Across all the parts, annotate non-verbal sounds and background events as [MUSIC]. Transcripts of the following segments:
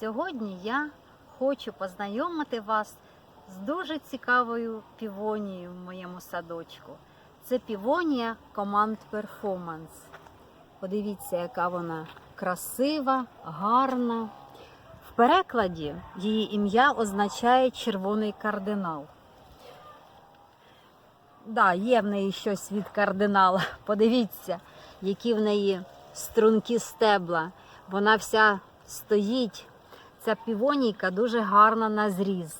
Сьогодні я хочу познайомити вас з дуже цікавою півонією в моєму садочку. Це півонія Command Performance. Подивіться, яка вона красива, гарна. В перекладі її ім'я означає червоний кардинал. Да, є в неї щось від кардинала. [LAUGHS] Подивіться, які в неї струнки стебла. Вона вся стоїть. Ця півонійка дуже гарна на зріз.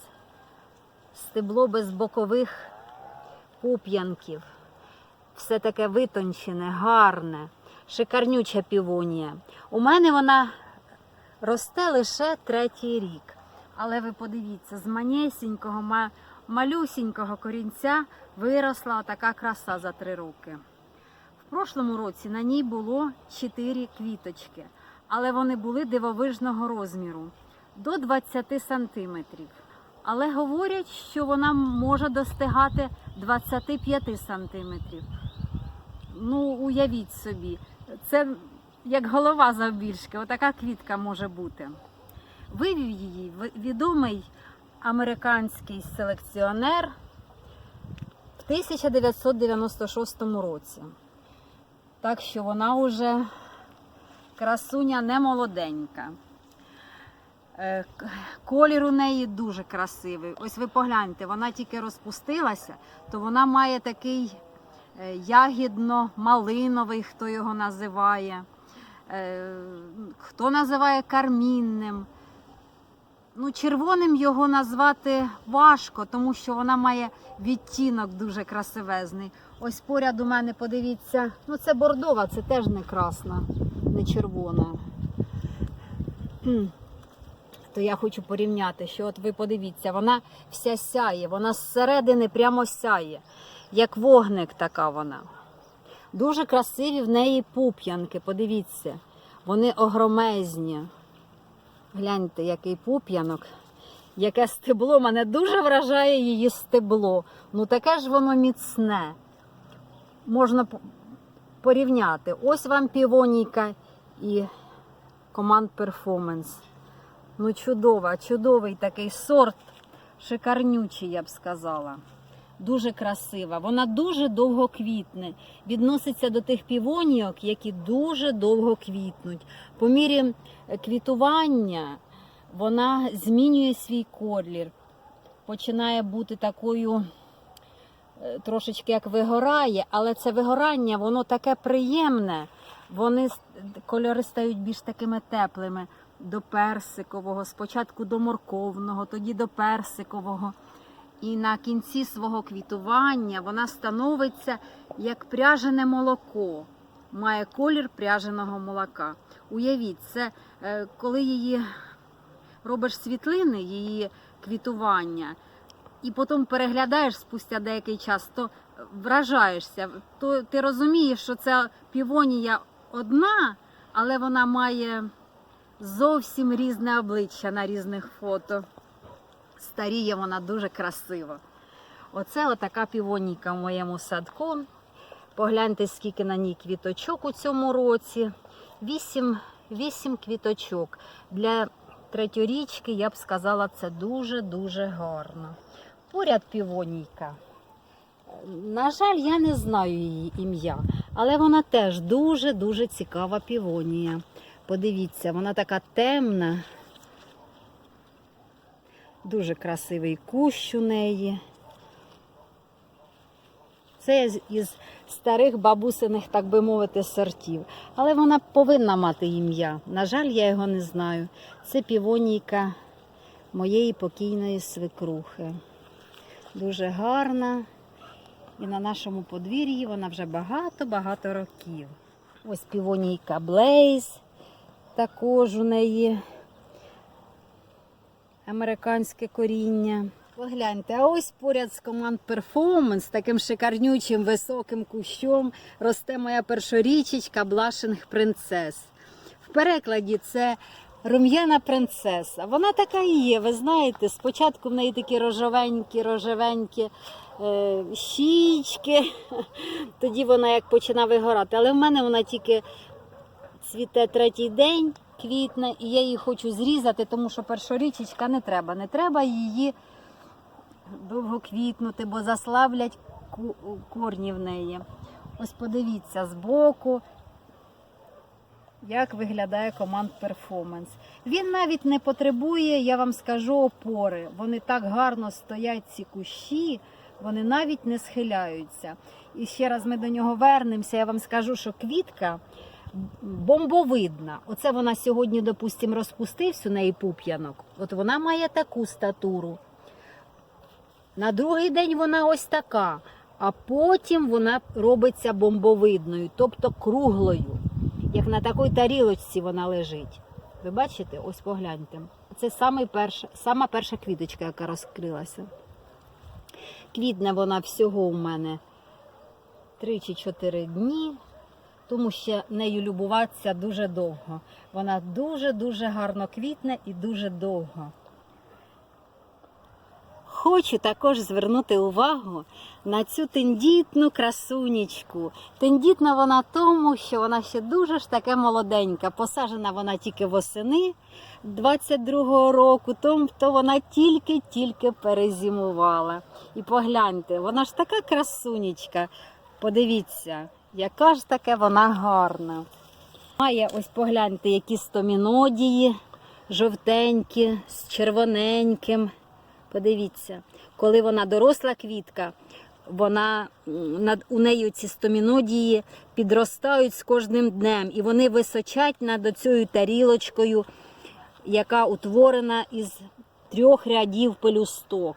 Стебло без бокових пуп'янків. Все таке витончене, гарне, шикарнюча півонія. У мене вона росте лише третій рік. Але ви подивіться, з манєсінького, ма- малюсінького корінця виросла така краса за три роки. В прошлому році на ній було 4 квіточки, але вони були дивовижного розміру до 20 сантиметрів. Але говорять, що вона може достигати 25 сантиметрів. Ну, уявіть собі, це як голова завбільшки, отака квітка може бути. Вивів її відомий американський селекціонер в 1996 році. Так що вона вже красуня не молоденька. Е, Колір у неї дуже красивий. Ось ви погляньте, вона тільки розпустилася, то вона має такий е, ягідно-малиновий, хто його називає, Е, хто називає кармінним. Ну, червоним його назвати важко, тому що вона має відтінок дуже красивезний. Ось поряд у мене, подивіться, ну це бордова, це теж не красна, не червона. То я хочу порівняти, що от ви подивіться, вона вся сяє, вона зсередини прямо сяє, як вогник така вона. Дуже красиві в неї пуп'янки, подивіться, вони огромезні. Гляньте, який пуп'янок, яке стебло. Мене дуже вражає її стебло. Ну таке ж воно міцне. Можна порівняти. Ось вам півонійка і команд перформанс. Ну, чудова, чудовий такий сорт, шикарнючий, я б сказала. Дуже красива. Вона дуже довго квітне. Відноситься до тих півонійок, які дуже довго квітнуть. По мірі е, квітування вона змінює свій колір, починає бути такою е, трошечки як вигорає, але це вигорання, воно таке приємне. Вони кольори стають більш такими теплими до персикового, спочатку до морковного, тоді до персикового. І на кінці свого квітування вона становиться як пряжене молоко, має колір пряженого молока. Уявіть, це е, коли її робиш світлини, її квітування, і потім переглядаєш спустя деякий час, то вражаєшся. То ти розумієш, що це півонія одна, але вона має зовсім різне обличчя на різних фото. Старіє вона дуже красиво. Оце отака півонійка в моєму садку. Погляньте, скільки на ній квіточок у цьому році. Вісім, вісім квіточок. Для третьорічки я б сказала, це дуже-дуже гарно. Поряд півонійка. На жаль, я не знаю її ім'я, але вона теж дуже-дуже цікава півонія. Подивіться, вона така темна. Дуже красивий кущ у неї. Це із старих бабусиних, так би мовити, сортів. Але вона повинна мати ім'я. На жаль, я його не знаю. Це півонійка моєї покійної свекрухи. Дуже гарна. І на нашому подвір'ї вона вже багато-багато років. Ось півонійка Блейз. Також у неї американське коріння. Погляньте, а ось поряд з команд Performance, таким шикарнючим високим кущом, росте моя першорічечка Блашинг Принцес. В перекладі це рум'яна принцеса. Вона така і є, ви знаєте, спочатку в неї такі рожевенькі, рожевенькі е, щічки, [LAUGHS] тоді вона як починає вигорати. Але в мене вона тільки цвіте третій день, квітне, і я її хочу зрізати, тому що першорічечка не треба. Не треба її довго квітнути, бо заслаблять ку- корні в неї. Ось подивіться збоку, як виглядає команд перформанс. Він навіть не потребує, я вам скажу, опори. Вони так гарно стоять, ці кущі, вони навіть не схиляються. І ще раз ми до нього вернемося. Я вам скажу, що квітка бомбовидна. Оце вона сьогодні, допустимо, розпустився у неї пуп'янок. От вона має таку статуру. На другий день вона ось така, а потім вона робиться бомбовидною, тобто круглою, як на такій тарілочці вона лежить. Ви бачите? Ось погляньте. Це самий перша, сама перша квіточка, яка розкрилася. Квітне вона всього у мене 3 чи 4 дні, тому що нею любуватися дуже довго. Вона дуже-дуже гарно квітне і дуже довго. Хочу також звернути увагу на цю тендітну красунечку. Тендітна вона тому, що вона ще дуже ж таке молоденька. Посаджена вона тільки восени 22-го року, тобто вона тільки-тільки перезимувала. І погляньте, вона ж така красунечка. Подивіться, яка ж таке вона гарна. Має ось погляньте, які стомінодії, жовтенькі, з червоненьким. Подивіться, коли вона доросла квітка, вона над у неї ці стомінодії підростають з кожним днем, і вони височать над цією тарілочкою, яка утворена із трьох рядів пелюсток.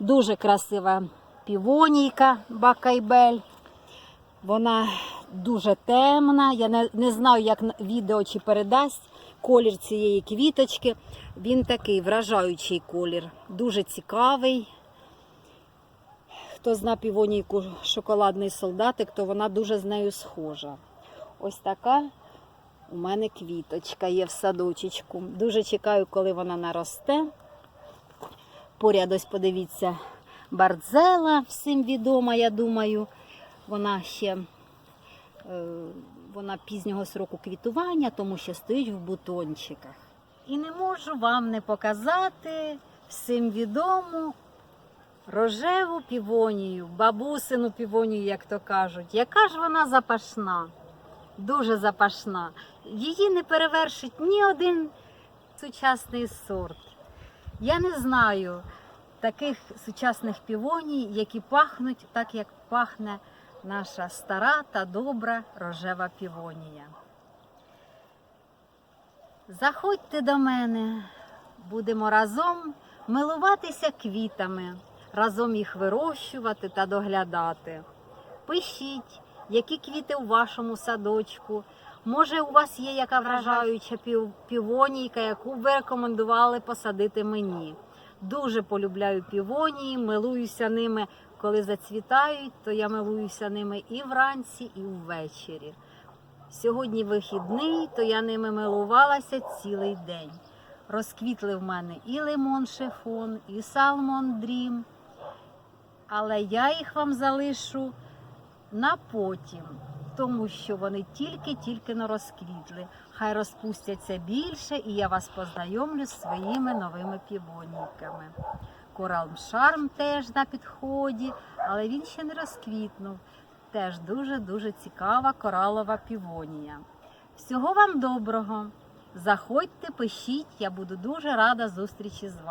Дуже красива півонійка Бакайбель. Вона дуже темна. Я не, не знаю, як відео чи передасть колір цієї квіточки. Він такий вражаючий колір, дуже цікавий. Хто зна півонійку шоколадний солдатик, то вона дуже з нею схожа. Ось така у мене квіточка є в садочечку. Дуже чекаю, коли вона наросте. Поряд ось подивіться, бардзела всім відома, я думаю. Вона ще е, вона пізнього сроку квітування, тому що стоїть в бутончиках. І не можу вам не показати всім відому рожеву півонію, бабусину півонію, як то кажуть. Яка ж вона запашна, дуже запашна. Її не перевершить ні один сучасний сорт. Я не знаю таких сучасних півоній, які пахнуть так, як пахне наша стара та добра рожева півонія. Заходьте до мене, будемо разом милуватися квітами, разом їх вирощувати та доглядати. Пишіть, які квіти у вашому садочку. Може, у вас є яка вражаюча пів- півонійка, яку ви рекомендували посадити мені. Дуже полюбляю півонії, милуюся ними, коли зацвітають, то я милуюся ними і вранці, і ввечері. Сьогодні вихідний, то я ними милувалася цілий день. Розквітли в мене і лимон шифон, і салмон дрім. Але я їх вам залишу на потім, тому що вони тільки-тільки но розквітли. Хай розпустяться більше, і я вас познайомлю з своїми новими півонійками. Корал Шарм теж на підході, але він ще не розквітнув. Теж дуже-дуже цікава коралова півонія. Всього вам доброго! Заходьте, пишіть, я буду дуже рада зустрічі з вами.